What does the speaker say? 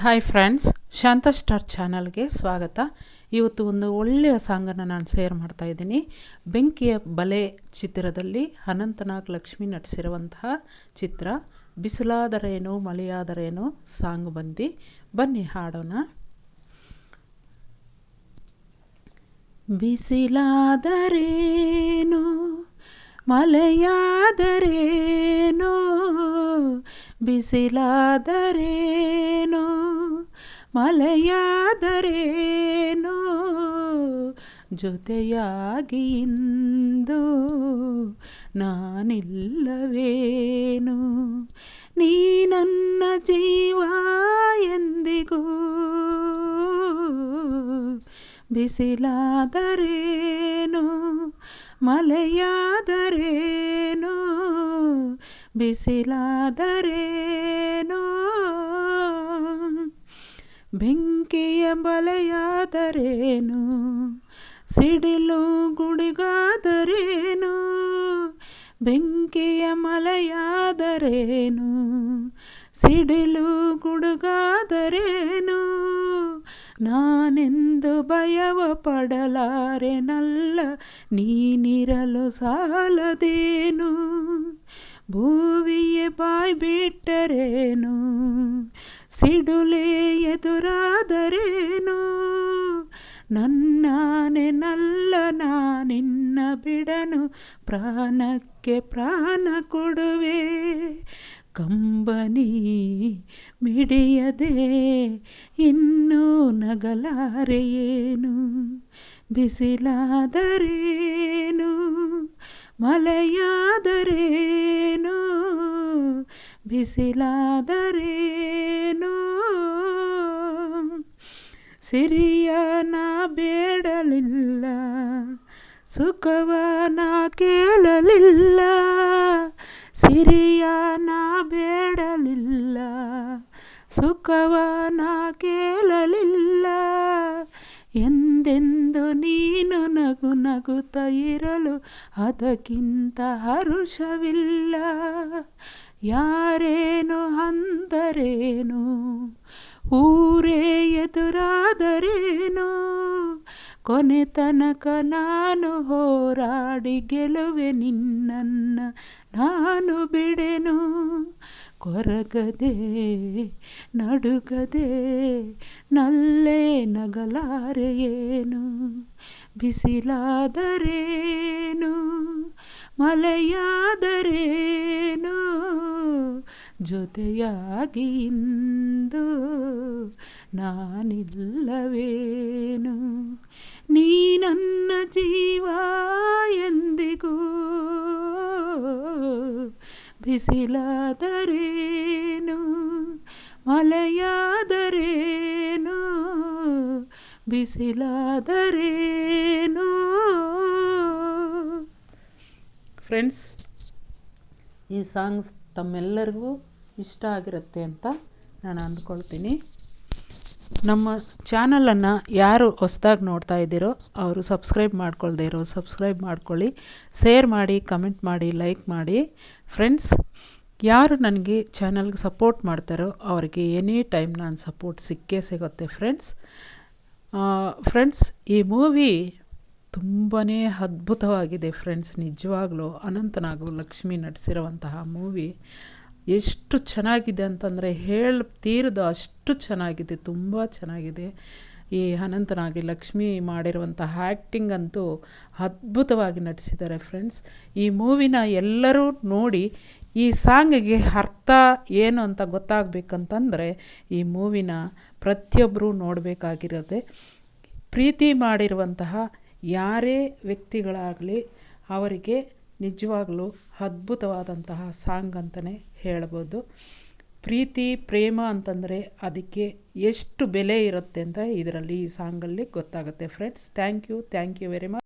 Hi friends ಶಾಂತ star ಚಾನಲ್ಗೆ ಸ್ವಾಗತ. ಇವತ್ತು ಒಂದು ಒಳ್ಳೆಯ ಸಾಂಗನ್ನು ನಾನು ಶೇರ್ ಮಾಡ್ತಾ ಇದ್ದೀನಿ. ಬೆಂಕಿಯ ಬಲೆ ಚಿತ್ರದಲ್ಲಿ ಅನಂತನಾಗ್ ಲಕ್ಷ್ಮಿ ನಟಿಸಿರುವಂತಹ ಚಿತ್ರ. ಬಿಸಿಲಾದರೇನು, ಮಳೆಯಾದರೇನು ಸಾಂಗ್ ಬಂದು. ಬನ್ನಿ ಹಾಡೋಣ. ಬಿಸಿಲಾದರೇನು, ಮಳೆಯಾದರೇನೋ, ಬಿಸಿಲಾದರೇನೋ ಮಳೆಯಾದರೇನೋ? ಜೊತೆಯಾಗಿ ಇಂದು ನಾನಿಲ್ಲವೇನು? ನೀ ನನ್ನ ಜೀವ ಎಂದಿಗೂ ಬಿಸಿಲಾದರೇನು? ಮಲೆಯಾದರೇನು ಬಿಸಿಲಾದರೇನೋ? ಬೆಂಕಿಯ ಬಲೆಯಾದರೇನು? ಸಿಡಿಲು ಗುಡಿಗಾದರೇನು? ಬೆಂಕಿಯ ಮಲೆಯಾದರೇನು? ಸಿಡಿಲು ಗುಡುಗಾದರೇನು? ನಾನೆಂದು ಭಯವ ಪಡಲಾರೆನಲ್ಲ, ನೀನಿರಲು ಸಾಲದೇನು? ಭೂವಿಯೇ ಬಾಯ್ ಬಿಟ್ಟರೇನು? ಸಿಡುಲೆ ಎದುರಾದರೇನು? ನನ್ನಾನೆ ನಲ್ಲ, ನಾನಿನ್ನ ಬಿಡನು, ಪ್ರಾಣಕ್ಕೆ ಪ್ರಾಣ ಕೊಡುವೆ. ಕಂಬನಿ ಮಿಡಿಯದೆ ಇನ್ನೂ ನಗಲಾರೆಯೇನು ಬಿಸಿಲಾದರೇನು? ಮಲೆಯಾದರೇನು ಬಿಸಿಲಾದರೇನು? ಸಿರಿಯ ನಾ ಬೇಡಲಿಲ್ಲ ಸುಖವ ನಾ ಕೇಳಲಿಲ್ಲ ಸಿರಿಯ ನಾ ಬೇಡಲಿಲ್ಲ ಸುಖವ ನಾ ಕೇಳಲಿಲ್ಲ ಎಂದೆಂದು ನೀನು ನಗು ನಗುತ್ತ ಇರಲು ಅದಕ್ಕಿಂತ ಹರುಷವಿಲ್ಲ. ಯಾರೇನು ಅಂದರೇನು? ಊರೇ ಎದುರಾದರೇನು? ಕೊನೆ ತನಕ ನಾನು ಹೋರಾಡಿ ಗೆಲುವೆ ನಿನ್ನನ್ನ ನಾನು ಬಿಡೆನು. ಕೊರಗದೆ ನಡುಗದೆ ನಲ್ಲೇ ನಗಲಾರೆಯೇನು ಬಿಸಿಲಾದರೇನು? ಮಲೆಯಾದರೇನು ಜೊತೆಯಾಗಿ ಇಂದು ನಾನಿಲ್ಲವೇನು? ನೀ ನನ್ನ ಜೀವ ಎಂದಿಗೂ ಬಿಸಿಲಾದರೇನು? ಮಲೆಯಾದರೇನು ಬಿಸಿಲಾದರೇನು? ಫ್ರೆಂಡ್ಸ್ ಈ ಸಾಂಗ್ಸ್ ತಮ್ಮೆಲ್ಲರಿಗೂ ಇಷ್ಟ ಆಗಿರುತ್ತೆ ಅಂತ ನಾನು ಅಂದ್ಕೊಳ್ತೀನಿ. ನಮ್ಮ ಚಾನಲನ್ನು ಯಾರು ಹೊಸ್ದಾಗಿ ನೋಡ್ತಾ ಇದ್ದೀರೋ ಅವರು ಸಬ್ಸ್ಕ್ರೈಬ್ ಮಾಡ್ಕೊಳ್ದೇ ಇರೋ ಸಬ್ಸ್ಕ್ರೈಬ್ ಮಾಡ್ಕೊಳ್ಳಿ. ಶೇರ್ ಮಾಡಿ ಕಮೆಂಟ್ ಮಾಡಿ ಲೈಕ್ ಮಾಡಿ. ಫ್ರೆಂಡ್ಸ್ ಯಾರು ನನಗೆ ಚಾನಲ್ಗೆ ಸಪೋರ್ಟ್ ಮಾಡ್ತಾರೋ ಅವರಿಗೆ ಎನಿ ಟೈಮ್ ನಾನು ಸಪೋರ್ಟ್ ಸಿಕ್ಕೇ ಸಿಗುತ್ತೆ ಫ್ರೆಂಡ್ಸ್ ಫ್ರೆಂಡ್ಸ್ ಈ ಮೂವಿ ತುಂಬಾ ಅದ್ಭುತವಾಗಿದೆ ಫ್ರೆಂಡ್ಸ್ ನಿಜವಾಗ್ಲೂ ಅನಂತನಾಗು ಲಕ್ಷ್ಮಿ ನಟಿಸಿರುವಂತಹ ಮೂವಿ ಎಷ್ಟು ಚೆನ್ನಾಗಿದೆ ಅಂತಂದರೆ ಹೇಳಿ, ತೀರದ ಅಷ್ಟು ಚೆನ್ನಾಗಿದೆ, ತುಂಬ ಚೆನ್ನಾಗಿದೆ. ಈ ಅನಂತನಾಗಿ ಲಕ್ಷ್ಮಿ ಮಾಡಿರುವಂಥ ಆ್ಯಕ್ಟಿಂಗ್ ಅಂತೂ ಅದ್ಭುತವಾಗಿ ನಟಿಸಿದ್ದಾರೆ ಫ್ರೆಂಡ್ಸ್ ಈ ಮೂವಿನ ಎಲ್ಲರೂ ನೋಡಿ ಈ ಸಾಂಗಿಗೆ ಅರ್ಥ ಏನು ಅಂತ ಗೊತ್ತಾಗಬೇಕಂತಂದರೆ ಈ ಮೂವಿನ ಪ್ರತಿಯೊಬ್ಬರೂ ನೋಡಬೇಕಾಗಿರೋದೆ. ಪ್ರೀತಿ ಮಾಡಿರುವಂತಹ ಯಾರೇ ವ್ಯಕ್ತಿಗಳಾಗಲಿ, ಅವರಿಗೆ ನಿಜವಾಗಲೂ ಅದ್ಭುತವಾದಂತಹ ಸಾಂಗ್ ಅಂತಲೇ ಹೇಳ್ಬೋದು. ಪ್ರೀತಿ, ಪ್ರೇಮ ಅಂತಂದರೆ ಅದಕ್ಕೆ ಎಷ್ಟು ಬೆಲೆ ಇರುತ್ತೆ ಅಂತ ಇದರಲ್ಲಿ ಈ ಸಾಂಗಲ್ಲಿ ಗೊತ್ತಾಗುತ್ತೆ. Friends thank you thank you very much